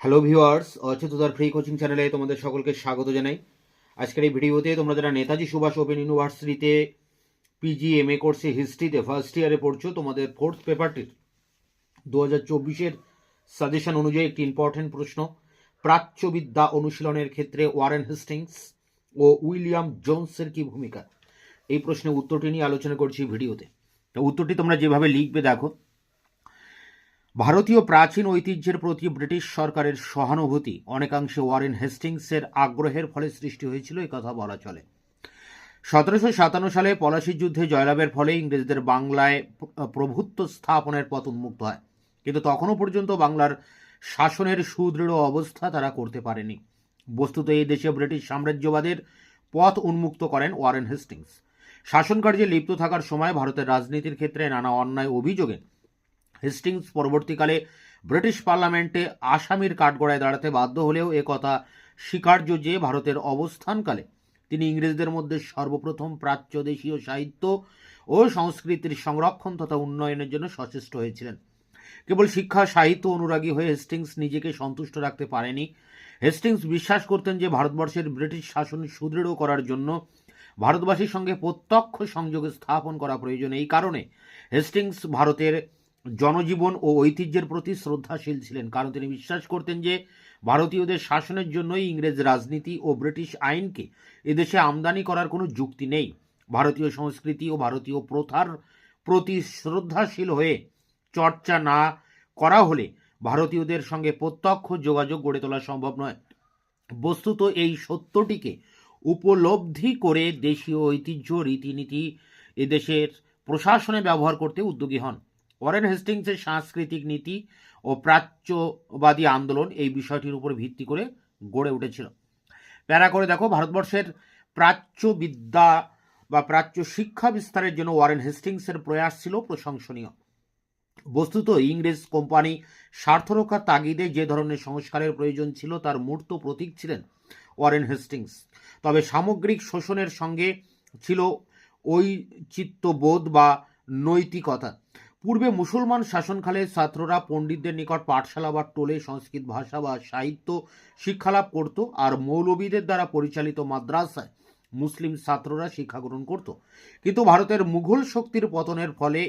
Hello viewers অচ্যুতার free coaching চ্যানেলে তোমাদের সকলকে স্বাগত জানাই। আজকের এই ভিডিওতে তোমরা যারা নেতাজি সুভাষ ওপেন ইউনিভার্সিটিতে পিজি এম এ কোর্সে হিস্ট্রিতে ফার্স্ট ইয়ারে পড়ছো, তোমাদের ফোর্থ পেপারটির দু হাজার চব্বিশের সাজেশন অনুযায়ী একটি ইম্পর্টেন্ট প্রশ্ন। প্রাচ্যবিদ্যা অনুশীলনের ক্ষেত্রে ওয়ারেন হেস্টিংস ও উইলিয়াম জোনসের কি ভূমিকা? এই প্রশ্নের উত্তরটি নিয়ে আলোচনা করছি ভিডিওতে। উত্তরটি তোমরা যেভাবে লিখবে দেখো। ভারতীয় প্রাচীন ঐতিহ্যের প্রতি ব্রিটিশ সরকারের সহানুভূতি, অনেকাংশে ওয়ারেন হেস্টিংসের আগ্রহের ফলে সৃষ্টি হয়েছিল কথা বলা চলে। সতেরোশো সাতান্ন সালে পলাশির যুদ্ধে জয়লাভের ফলে ইংরেজদের বাংলায় প্রভুত্ব স্থাপনের পথ উন্মুক্ত হয়। কিন্তু তখনও পর্যন্ত বাংলার শাসনের সুদৃঢ় অবস্থা তারা করতে পারেনি। বস্তুত এই দেশে ব্রিটিশ সাম্রাজ্যবাদের পথ উন্মুক্ত করেন ওয়ারেন হেস্টিংস। শাসনকার্যে লিপ্ত থাকার সময় ভারতের রাজনীতির ক্ষেত্রে নানা অন্যায় অভিযোগে হেস্টিংস পরবর্তীকালে ব্রিটিশ পার্লামেন্টে আসামির কাঠগড়ায় দাঁড়াতে বাধ্য হলেও একথা স্বীকার্য যে ভারতের অবস্থানকালে তিনি ইংরেজদের মধ্যে সর্বপ্রথম প্রাচ্য দেশীয় সাহিত্য ও সংস্কৃতির সংরক্ষণ তথা উন্নয়নের জন্য সচেষ্ট হয়েছিলেন। কেবল শিক্ষা, সাহিত্য অনুরাগী হয়ে হেস্টিংস নিজেকে সন্তুষ্ট রাখতে পারেনি। হেস্টিংস বিশ্বাস করতেন যে ভারতবর্ষের ব্রিটিশ শাসন সুদৃঢ় করার জন্য ভারতবাসীর সঙ্গে প্রত্যক্ষ সংযোগ স্থাপন করা প্রয়োজন। এই কারণে হেস্টিংস ভারতের জনজীবন ও ঐতিহ্যের প্রতি শ্রদ্ধাশীল ছিলেন, কারণ তিনি বিশ্বাস করতেন যে ভারতীয়দের শাসনের জন্যই ইংরেজ রাজনীতি ও ব্রিটিশ আইনকে এদেশে আমদানি করার কোনো যুক্তি নেই। ভারতীয় সংস্কৃতি ও ভারতীয় প্রথার প্রতি শ্রদ্ধাশীল হয়ে চর্চা না করা হলে ভারতীয়দের সঙ্গে প্রত্যক্ষ যোগাযোগ গড়ে তোলা সম্ভব নয়। বস্তুত এই সত্যটিকে উপলব্ধি করে দেশীয় ঐতিহ্য, রীতিনীতি এদেশের প্রশাসনে ব্যবহার করতে উদ্যোগী হন। ওয়ারেন হেস্টিংসের সাংস্কৃতিক নীতি ও প্রাচ্যবাদী আন্দোলন এই বিষয়টির উপর ভিত্তি করে গড়ে উঠেছিল। প্যারা করে দেখো, ভারতবর্ষের প্রাচ্য বিদ্যা বা প্রাচ্য শিক্ষা বিস্তারের জন্য ওয়ারেন হেস্টিংসের প্রয়াস ছিল প্রশংসনীয়। বস্তুত ইংরেজ কোম্পানি স্বার্থরক্ষার তাগিদে যে ধরনের সংস্কারের প্রয়োজন ছিল তার মূর্ত প্রতীক ছিলেন ওয়ারেন হেস্টিংস। তবে সামগ্রিক শোষণের সঙ্গে ছিল ওই চিত্তবোধ বা নৈতিকতা। পূর্বে মুসলমান শাসনকালে ছাত্ররা পণ্ডিতদের নিকট পাঠশালা বা টোলে সংস্কৃত ভাষা বা সাহিত্য শিক্ষালাভ করত আর মৌলবীদের দ্বারা পরিচালিত মাদ্রাসায় মুসলিম ছাত্ররা শিক্ষা গ্রহণ করত। কিন্তু ভারতের মুঘল শক্তির পতনের ফলে,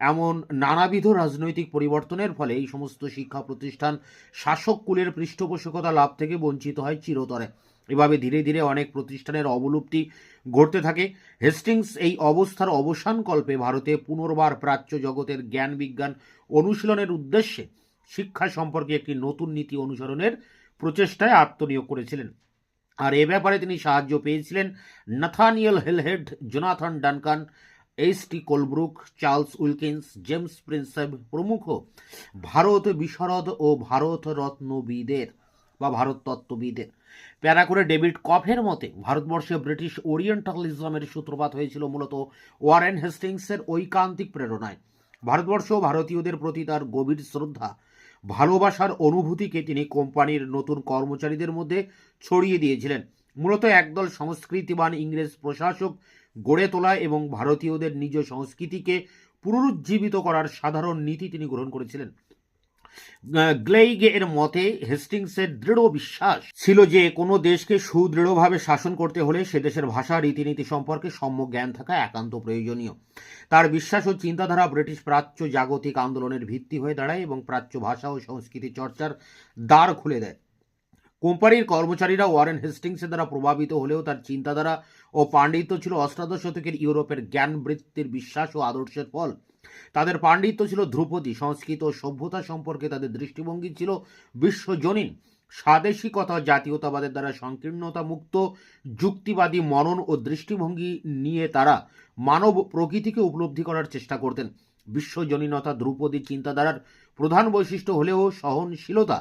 এমন নানাবিধ রাজনৈতিক পরিবর্তনের ফলে এই সমস্ত শিক্ষা প্রতিষ্ঠান শাসক কুলের পৃষ্ঠপোষকতা লাভ থেকে বঞ্চিত হয় চিরতরে। এভাবে ধীরে ধীরে অনেক প্রতিষ্ঠানের অবলুপ্তি ঘটতে থাকে। হেস্টিংস এই অবস্থার অবসান কল্পে ভারতে পুনর্বার প্রাচ্য জগতের জ্ঞান বিজ্ঞান অনুশীলনের উদ্দেশ্যে শিক্ষা সম্পর্কে একটি নতুন নীতি অনুসরণের প্রচেষ্টায় আত্মনিয়োগ করেছিলেন। আর এ ব্যাপারে তিনি সাহায্য পেয়েছিলেন Nathaniel Halhed, Jonathan Duncan, H T Colebrooke, Charles Wilkins, James Prinsep প্রমুখ ভারত বিশরদ ও ভারত রত্নবিদের বা ভারত তত্ত্ববিদের প্যারা করে ডেভিড কফের মতে ভারতবর্ষে ব্রিটিশ ওরিয়েন্টালিজমের সূত্রপাত হয়েছিল মূলত ওয়ারেন হেস্টিংসের ঐকান্তিক প্রেরণায়। ভারতবর্ষ ভারতীয়দের প্রতি তার গভীর শ্রদ্ধা, ভালোবাসার অনুভূতিকে তিনি কোম্পানির নতুন কর্মচারীদের মধ্যে ছড়িয়ে দিয়েছিলেন। মূলত একদল সংস্কৃতিবান ইংরেজ প্রশাসক গড়ে তোলা এবং ভারতীয়দের নিজ সংস্কৃতিকে পুনরুজ্জীবিত করার সাধারণ নীতি তিনি গ্রহণ করেছিলেন। গ্লেইগে এর মতে হেস্টিংসের দৃঢ় বিশ্বাস ছিল যে কোনো দেশকে সুদৃঢ়ভাবে শাসন করতে হলে সে দেশের ভাষা, রীতিনীতি সম্পর্কে সম্যক জ্ঞান থাকা একান্ত প্রয়োজনীয়। তার বিশ্বাস ও চিন্তাধারা ব্রিটিশ প্রাচ্য জাগতিক আন্দোলনের ভিত্তি হয়ে দাঁড়ায় এবং প্রাচ্য ভাষা ও সংস্কৃতি চর্চার দ্বার খুলে দেয়। কোম্পানির কর্মচারীরা ওয়ারেন হেস্টিংসের দ্বারা প্রভাবিত হলেও তার চিন্তাধারা ও পাণ্ডিত্য ছিল অষ্টাদশ শতকের ইউরোপের জ্ঞান বৃত্তির বিশ্বাস ও আদর্শের ফল। তাদের পাণ্ডিত্য ছিল ধ্রুপদী। সংস্কৃত ও সভ্যতা সম্পর্কে তাদের দৃষ্টিভঙ্গি ছিল বিশ্বজনীন। স্বাদেশিকতা, জাতীয়তাবাদের দ্বারা সংকীর্ণতা মুক্ত যুক্তিবাদী মনন ও দৃষ্টিভঙ্গি নিয়ে তারা মানব প্রকৃতিকে উপলব্ধি করার চেষ্টা করতেন। বিশ্বজনীনতা ধ্রুপদী চিন্তাধারার প্রধান বৈশিষ্ট্য হলেও সহনশীলতা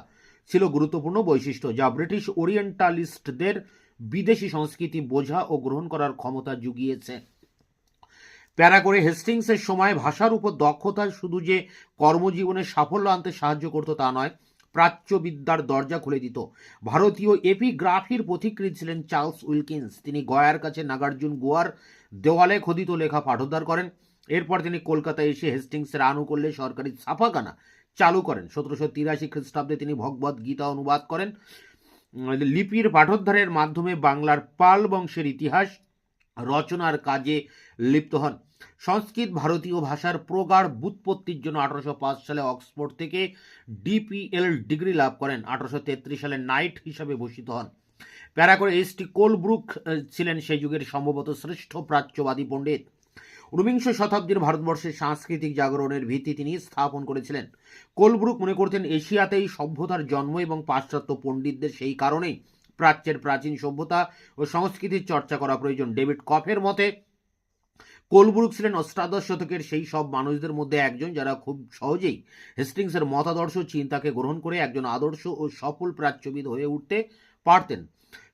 ছিল গুরুত্বপূর্ণ বৈশিষ্ট্য, যা ব্রিটিশ ওরিয়েন্টালিস্টদের বিদেশি সংস্কৃতি বোঝা ও গ্রহণ করার ক্ষমতা জুগিয়েছে। প্যারা করে হেস্টিংসের সময় ভাষার উপর দক্ষতা শুধু যে কর্মজীবনে সাফল্য আনতে সাহায্য করতো তা নয়, প্রাচ্যবিদ্যার দরজা খুলে দিত। ভারতীয় এপিগ্রাফির পথিকৃত ছিলেন চার্লস উইলকিন্স। তিনি গয়ার কাছে নাগার্জুন গোয়ার দেওয়ালে খোদিত লেখা পাঠোদ্ধার করেন। এরপর তিনি কলকাতায় এসে হেস্টিংসের আনুকূল্যে সরকারি ছাপাখানা চালু করেন। সতেরোশো তিরাশি খ্রিস্টাব্দে তিনি ভগবত গীতা অনুবাদ করেন। লিপির পাঠোদ্ধারের মাধ্যমে বাংলার পাল বংশের ইতিহাস রচনার কাজে লিপ্ত হন। সংস্কৃত ভারতীয় ভাষার প্রগাঢ় বুৎপত্তির জন্য আঠারোশো পাঁচ সালে অক্সফোর্ড থেকে ডিপিএল ডিগ্রি লাভ করেন। আঠারোশো তেত্রিশ সালে নাইট হিসাবে ভূষিত হন। প্যারা করে এস টি কোলব্রুক ছিলেন সেই যুগের সম্ভবত শ্রেষ্ঠ প্রাচ্যবাদী পণ্ডিত। ঊনবিংশ শতাব্দীর ভারতবর্ষের সাংস্কৃতিক জাগরণের ভিত্তি তিনি স্থাপন করেছিলেন। কোলব্রুক মনে করতেন এশিয়াতেই সভ্যতার জন্ম এবং পাশ্চাত্য পণ্ডিতদের সেই কারণেই প্রাচ্যের প্রাচীন সভ্যতা ও সংস্কৃতির চর্চা করা প্রয়োজন। ডেভিড কফের মতে, কোলব্রুক ছিলেন অষ্টাদশ শতকের সেই সব মানুষদের মধ্যে একজন যারা খুব সহজেই হেস্টিংসের মতাদর্শ চিন্তাকে গ্রহণ করে একজন আদর্শ ও সফল প্রাচ্যবিদ হয়ে উঠতে পারতেন।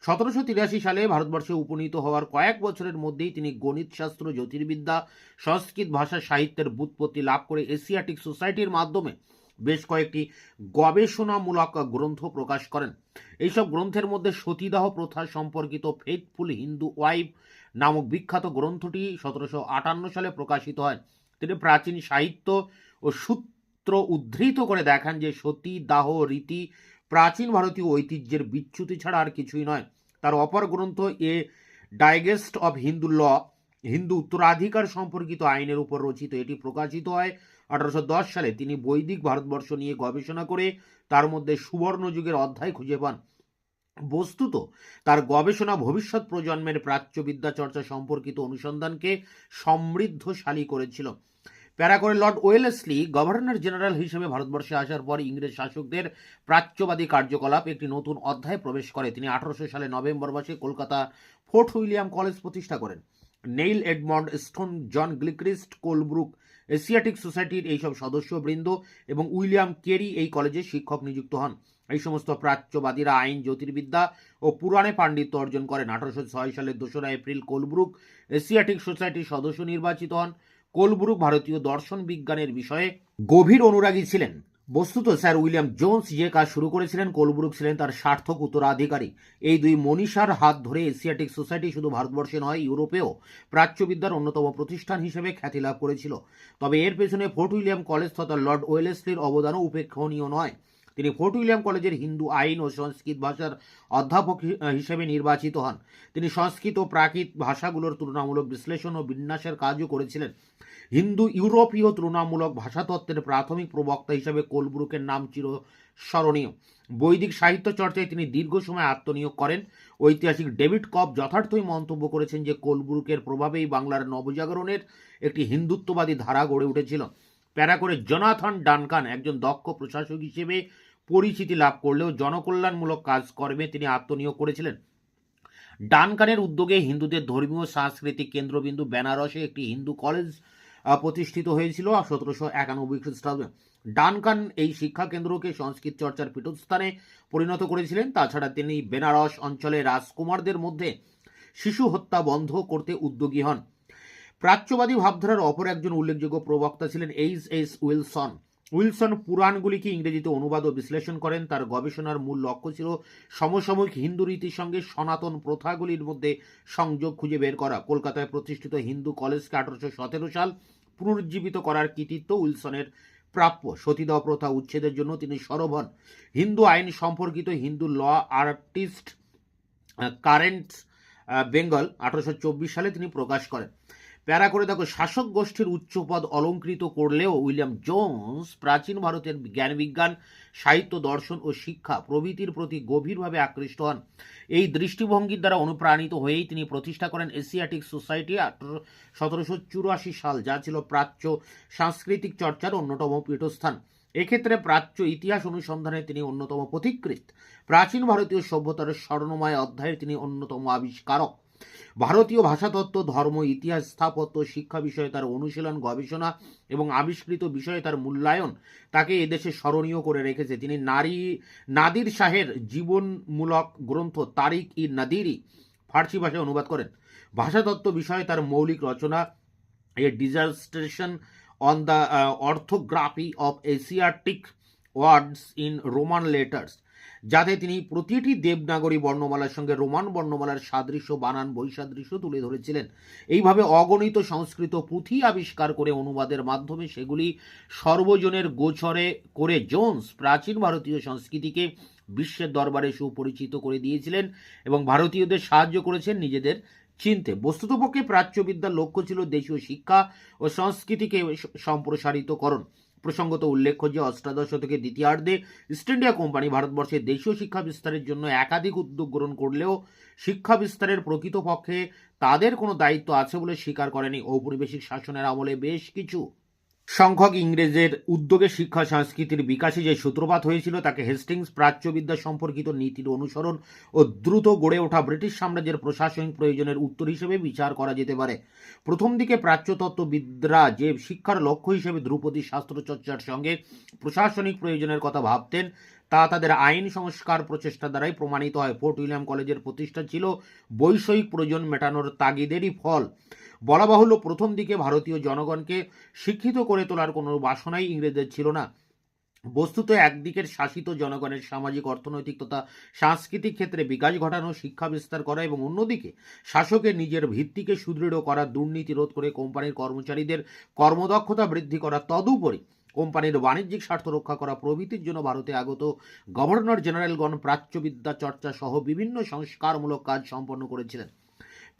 সতেরোশো তিরাশি সালে ভারতবর্ষে উপনীত হওয়ার কয়েক বছরের মধ্যেই তিনি গণিতশাস্ত্র, জ্যোতির্বিদ্যা, সংস্কৃত ভাষা সাহিত্যের বুৎপত্তি লাভ করে এশিয়াটিক সোসাইটির মাধ্যমে বেশ কয়েকটি গবেষণামূলক গ্রন্থ প্রকাশ করেন। এইসব গ্রন্থের মধ্যে সতীদাহ প্রথা সম্পর্কিত ফেথফুল হিন্দু ওয়াইফ নামক বিখ্যাত গ্রন্থটি সতেরোশো আটান্ন সালে প্রকাশিত হয়। তিনি প্রাচীন সাহিত্য ও সূত্র উদ্ধৃত করে দেখান যে সতী দাহ রীতি প্রাচীন ভারতীয় ঐতিহ্যের বিচ্যুতি ছাড়া আর কিছুই নয়। তার অপর গ্রন্থ a digest of Hindu law, Hindu উত্তরাধিকার সম্পর্কিত আইনের উপর রচিত। এটি প্রকাশিত হয় আঠারোশো দশ সালে তিনি বৈদিক ভারতবর্ষ নিয়ে গবেষণা করে তার মধ্যে সুবর্ণ যুগের অধ্যায় খুঁজে পান। বস্তুত তার গবেষণা ভবিষ্যৎ প্রজন্মের প্রাচ্যবিদ্যা চর্চা সম্পর্কিত অনুসন্ধানকে সমৃদ্ধশালী করেছিল। প্যারা করে লর্ড ওয়েলেসলি গভর্নর জেনারেল হিসেবে ভারতবর্ষে আসার পর ইংরেজ শাসকদের প্রাচ্যবাদী কার্যকলাপ একটি নতুন অধ্যায়ে প্রবেশ করে। তিনি আঠারোশো সালে নভেম্বর মাসে কলকাতা ফোর্ট উইলিয়াম কলেজ প্রতিষ্ঠা করেন। Neil Edmonstone, John Gilchrist, Colebrooke Asiatic সোসাইটির এইসব সদস্যবৃন্দ এবং উইলিয়াম কেরি এই কলেজে শিক্ষক নিযুক্ত হন। এই সমস্ত প্রাচ্যবাদীরা আইন, জ্যোতির্বিদ্যা ও পুরাণে পাণ্ডিত্য অর্জন করেন। আঠারোশো ছয় সালের দোসরা এপ্রিল কোলব্রুক এশিয়াটিক সোসাইটির সদস্য নির্বাচিত হন। কোলব্রুক ভারতীয় দর্শন বিজ্ঞানের বিষয়ে গভীর অনুরাগী ছিলেন। বস্তুত স্যার উইলিয়াম জোন্স যে কাজ শুরু করেছিলেন কোলব্রুক ছিলেন তার সার্থক উত্তরাধিকারী। এই দুই মনীষার হাত ধরে এশিয়াটিক সোসাইটি শুধু ভারতবর্ষে নয়, ইউরোপেও প্রাচ্যবিদ্যার অন্যতম প্রতিষ্ঠান হিসেবে খ্যাতি লাভ করেছিল। তবে এর পেছনে ফোর্ট উইলিয়াম কলেজ তথা লর্ড ওয়েলেসলির অবদানও উপেক্ষণীয় নয়। তিনি ফোর্ট উইলিয়াম কলেজের হিন্দু আইন ও সংস্কৃত ভাষার অধ্যাপক হিসেবে নির্বাচিত হন। তিনি সংস্কৃত ও প্রাকৃত ভাষাগুলোর তুলনামূলক বিশ্লেষণ ও বিন্যাসের কাজও করেছিলেন। হিন্দু ইউরোপীয় তুলনামূলক ভাষাতত্ত্বের প্রাথমিক প্রবক্তা হিসেবে কোলব্রুকের নাম চির স্মরণীয় বৈদিক সাহিত্য চর্চায় তিনি দীর্ঘ সময় আত্মনিয়োগ করেন। ঐতিহাসিক ডেভিড কপ যথার্থই মন্তব্য করেছেন যে, কোলব্রুকের প্রভাবেই বাংলার নবজাগরণের একটি হিন্দুত্ববাদী ধারা গড়ে উঠেছিল। প্যারা করে জনাথন ডানকান একজন দক্ষ প্রশাসক হিসেবে পরিচিতি লাভ করলেও জনকল্যাণমূলক কাজকর্মে তিনি আত্মনিয়োগ করেছিলেন। ডানকানের উদ্যোগে হিন্দুদের ধর্মীয়, সাংস্কৃতিক কেন্দ্রবিন্দু বেনারসে একটি হিন্দু কলেজ প্রতিষ্ঠিত হয়েছিল সতেরোশো একানব্বই খ্রিস্টাব্দে। ডানকান এই শিক্ষা কেন্দ্রকে সংস্কৃত চর্চার পীঠস্থানে পরিণত করেছিলেন। তাছাড়া তিনি বেনারস অঞ্চলে রাজকুমারদের মধ্যে শিশু হত্যা বন্ধ করতে উদ্যোগী হন। প্রাচ্যবাদী ভাবধারার অপর একজন উল্লেখযোগ্য প্রবক্তা ছিলেন এইচ এস উইলসন। উইলসন পুরাণগুলিকে ইংরেজিতে অনুবাদ ও বিশ্লেষণ করেন। তার গবেষণার মূল লক্ষ্য ছিল সমসাময়িক হিন্দু রীতির সঙ্গে সনাতন প্রথাগুলির মধ্যে সংযোগ খুঁজে বের করা। কলকাতায় প্রতিষ্ঠিত হিন্দু কলেজকে আঠারোশো সতেরো সাল পুনরুজ্জীবিত করার কৃতিত্ব উইলসনের প্রাপ্য। সতীদাহ প্রথা উচ্ছেদের জন্য তিনি সরব হন হিন্দু আইন সম্পর্কিত Hindu law artist current Bengal আঠারোশো চব্বিশ সালে তিনি প্রকাশ করেন। প্যারা করে দেখো, শাসক গোষ্ঠীর উচ্চপদ অলঙ্কৃত করলেও উইলিয়াম জোন্স প্রাচীন ভারতের জ্ঞান বিজ্ঞান, সাহিত্য দর্শন ও শিক্ষা প্রভৃতির প্রতি গভীরভাবে আকৃষ্ট হন। এই দৃষ্টিভঙ্গির দ্বারা অনুপ্রাণিত হয়েই তিনি প্রতিষ্ঠা করেন এশিয়াটিক সোসাইটি আঠারো, সতেরোশো চুরাশি সাল, যা ছিল প্রাচ্য সাংস্কৃতিক চর্চার অন্যতম পীঠস্থান। এক্ষেত্রে প্রাচ্য ইতিহাস অনুসন্ধানে তিনি অন্যতম পথিকৃৎ। প্রাচীন ভারতীয় সভ্যতার স্বর্ণময় অধ্যায়ের তিনি অন্যতম আবিষ্কারক। ভারতীয় ভাষাতত্ত্ব, ধর্ম, ইতিহাস, স্থাপত্য, শিক্ষা বিষয়ে তার অনুশীলন, গবেষণা এবং আবিষ্কৃত বিষয়ে তার মূল্যায়ন তাকে এদেশে স্মরণীয় করে রেখেছে। তিনি নারী, নাদির শাহের জীবনমূলক গ্রন্থ তারিক ই নাদিরি ফার্সি ভাষায় অনুবাদ করেন। ভাষাতত্ত্ব বিষয়ে তার মৌলিক রচনা a dissertation on the orthography of Asiatic words in Roman letters. যাতে তিনি প্রতিটি দেবনাগরী বর্ণমালার সঙ্গে রোমান বর্ণমালার সাদৃশ্য, বানান, বৈসাদৃশ্য তুলে ধরেছিলেন। এইভাবে অগণিত সংস্কৃত পুঁথি আবিষ্কার করে অনুবাদের মাধ্যমে সেগুলি সর্বজনের গোচরে করে জোন্স প্রাচীন ভারতীয় সংস্কৃতিকে বিশ্বের দরবারে সুপরিচিত করে দিয়েছিলেন এবং ভারতীয়দের সাহায্য করেছেন নিজেদের চিনতে। বস্তুতপক্ষে প্রাচ্যবিদ্যার লক্ষ্য ছিল দেশীয় শিক্ষা ও সংস্কৃতিকে সম্প্রসারিতকরণ। প্রসঙ্গত উল্লেখ্য যে অষ্টাদশ থেকে দ্বিতীয়ার্ধে ইস্ট ইন্ডিয়া কোম্পানি ভারতবর্ষে দেশীয় শিক্ষা বিস্তারের জন্য একাধিক উদ্যোগ গ্রহণ করলেও শিক্ষা বিস্তারের প্রকৃতপক্ষে তাদের কোনো দায়িত্ব আছে বলে স্বীকার করেনি। ঔপনিবেশিক শাসনের আমলে বেশ কিছু সংখ্যক ইংরেজের উদ্যোগে শিক্ষা সংস্কৃতির বিকাশে যে সূত্রপাত হয়েছিল, তাকে হেস্টিংস প্রাচ্যবিদ্যা সম্পর্কিত নীতির অনুসরণ ও দ্রুত গড়ে ওঠা ব্রিটিশ সাম্রাজ্যের প্রশাসনিক প্রয়োজনের উত্তর হিসেবে বিচার করা যেতে পারে। প্রথম দিকে প্রাচ্যতত্ত্ববিদরা যে শিক্ষার লক্ষ্য হিসেবে ধ্রুপদী শাস্ত্রচর্চার সঙ্গে প্রশাসনিক প্রয়োজনের কথা ভাবতেন তা তাদের আইন সংস্কার প্রচেষ্টা দ্বারাই প্রমাণিত হয়। ফোর্ট উইলিয়াম কলেজের প্রতিষ্ঠা ছিল বৈষয়িক প্রয়োজন মেটানোর তাগিদেরই ফল। বলা বাহুল্য, প্রথম দিকে ভারতীয় জনগণকে শিক্ষিত করে তোলার কোনো বাসনাই ইংরেজদের ছিল না। বস্তুত একদিকের শাসিত জনগণের সামাজিক, অর্থনৈতিক তথা সাংস্কৃতিক ক্ষেত্রে বিকাশ ঘটানো, শিক্ষা বিস্তার করা এবং অন্যদিকে শাসকের নিজের ভিত্তিকে সুদৃঢ় করা, দুর্নীতি রোধ করে কোম্পানির কর্মচারীদের কর্মদক্ষতা বৃদ্ধি করা, তদুপরি কোম্পানির বাণিজ্যিক স্বার্থ রক্ষা করা প্রভৃতির জন্য ভারতে আগত গভর্নর জেনারেলগণ প্রাচ্যবিদ্যা চর্চা সহ বিভিন্ন সংস্কারমূলক কাজ সম্পন্ন করেছিলেন।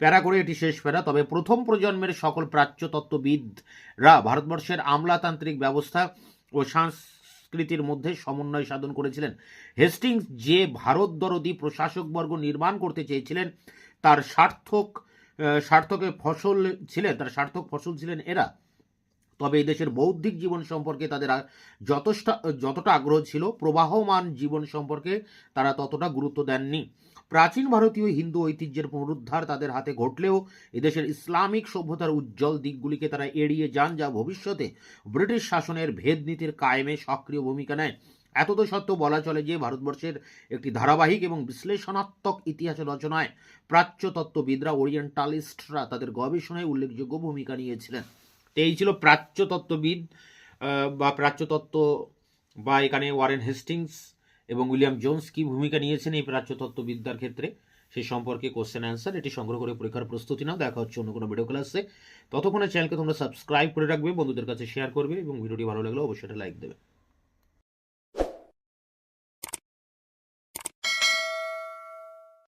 প্যারা করে এটি শেষ প্যারা তবে প্রথম প্রজন্মের সকল প্রাচ্যতত্ত্ববিদরা ভারতবর্ষের আমলাতান্ত্রিক ব্যবস্থা ও সংস্কৃতির মধ্যে সমন্বয় সাধন করেছিলেন। হেস্টিংস যে ভারত দরদি প্রশাসকবর্গ নির্মাণ করতে চেয়েছিলেন তার সার্থক আহ, সার্থকে ফসল ছিলেন তার সার্থক ফসল ছিলেন এরা। তবে এই দেশের বৌদ্ধিক জীবন সম্পর্কে তাদের যথেষ্ট যতটা আগ্রহ ছিল, প্রবাহমান জীবন সম্পর্কে তারা ততটা গুরুত্ব দেননি। প্রাচীন ভারতীয় হিন্দু ঐতিহ্যের পুনরুদ্ধার তাদের হাতে ঘটলেও এদেশের ইসলামিক সভ্যতার উজ্জ্বল দিকগুলিকে তারা এড়িয়ে যান যা ভবিষ্যতে ব্রিটিশ শাসনের ভেদনীতির কায়েমে সক্রিয় ভূমিকা নেয়। এত তো সত্ত্বেও বলা চলে যে ভারতবর্ষের একটি ধারাবাহিক এবং বিশ্লেষণাত্মক ইতিহাস রচনায় প্রাচ্যতত্ত্ববিদরা ওরিয়েন্টালিস্টরা তাদের গবেষণায় উল্লেখযোগ্য ভূমিকা নিয়েছিলেন। তো এই ছিল প্রাচ্যতত্ত্ববিদ বা প্রাচ্যতত্ত্ব বা এখানে ওয়ারেন হেস্টিংস এবং উইলিয়াম জোন্স কী ভূমিকা নিয়েছেন এই প্রাচ্যতত্ত্ববিদ্যার ক্ষেত্রে? সেই সম্পর্কে কোশ্চেন অ্যান্সার এটি সংগ্রহ করে পরীক্ষার প্রস্তুতি নাও, দেখা হচ্ছে অন্য কোনো ভিডিও ক্লাসে ততক্ষণে চ্যানেলকে তোমরা সাবস্ক্রাইব করে রাখবে, বন্ধুদের কাছে শেয়ার করবে এবং ভিডিওটি ভালো লাগলে অবশ্যই লাইক দেবে।